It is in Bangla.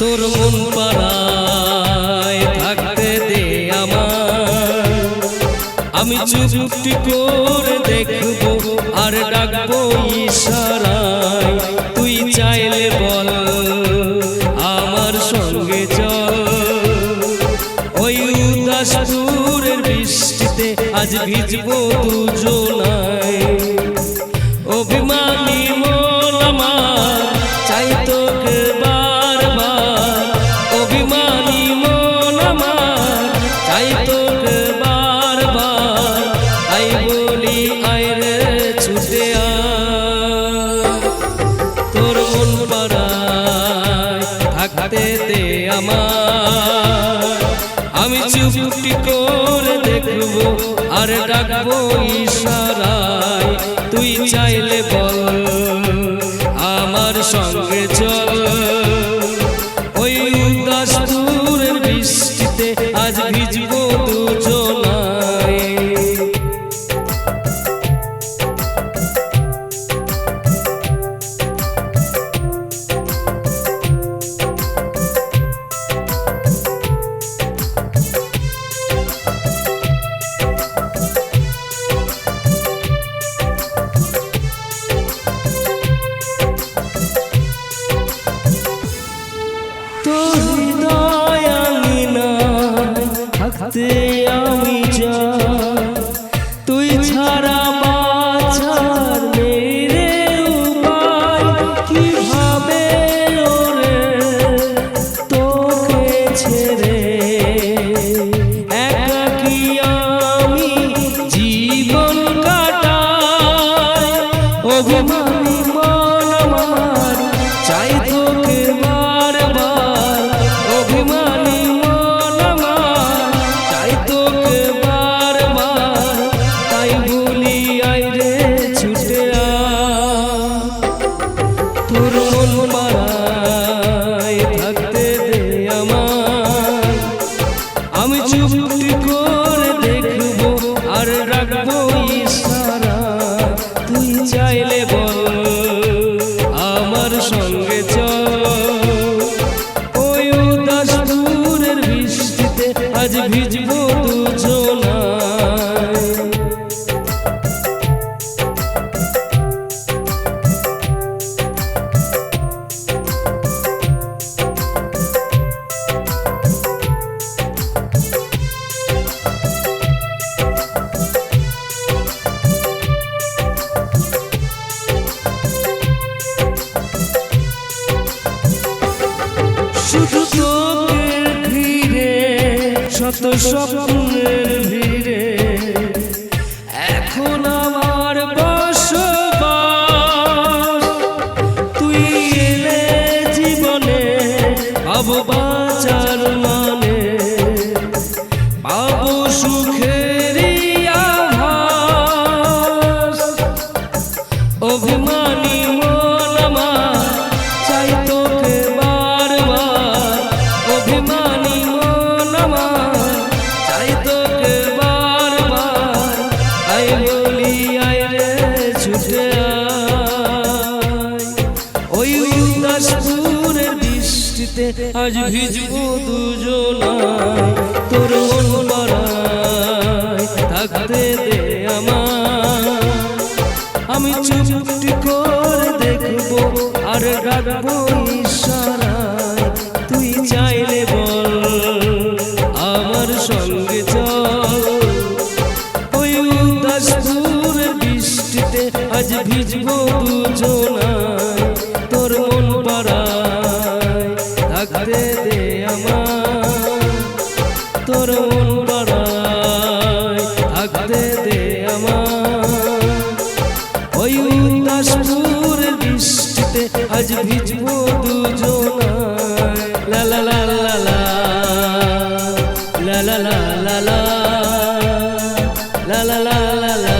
তোর মন পাড়ায় থাকতে দে আমার। আমি চুপটি করে দেখব আর ডাকবো ইশারায়। তুই চাইলে বল আমার সঙ্গে চল। ওই উদাস দূরের বৃষ্টিতে আজ ভিজবো দুজনায়। অভিমানী চুপটি করে দেখব আর ডাকবো ইশারায়। তুই চাইলে বল আমার সঙ্গে চল। থাকতে আমি চুপটি করে দেখব আর রাখব ইশারা। তুই চাইলে বল, আমার সঙ্গে চল। ওই উদাস দূরের বৃষ্টিতে আজ ভিজবো শুধু তোকে ঘিরে শত স্বপ্নের ভিড়ে আজ ভিজবো দুজনায় তোর মন থাকতে দে আমার আমি চুপটি করে দেখব আর রাখব ইশারায়, তুই চাইলে বল আমার সঙ্গে চল। ওই উদাস দূরের বৃষ্টিতে আজ ভিজবো দুজনায় ছাড়ে দে আমার। তোর মন বড়ায় থাকতে দে আমার। ওই উল্লাসপুর বৃষ্টিতে আজ ভিজব দুজনায়। লা লা লা লা। লা লা লা লা লা। লা লা লা লা লা।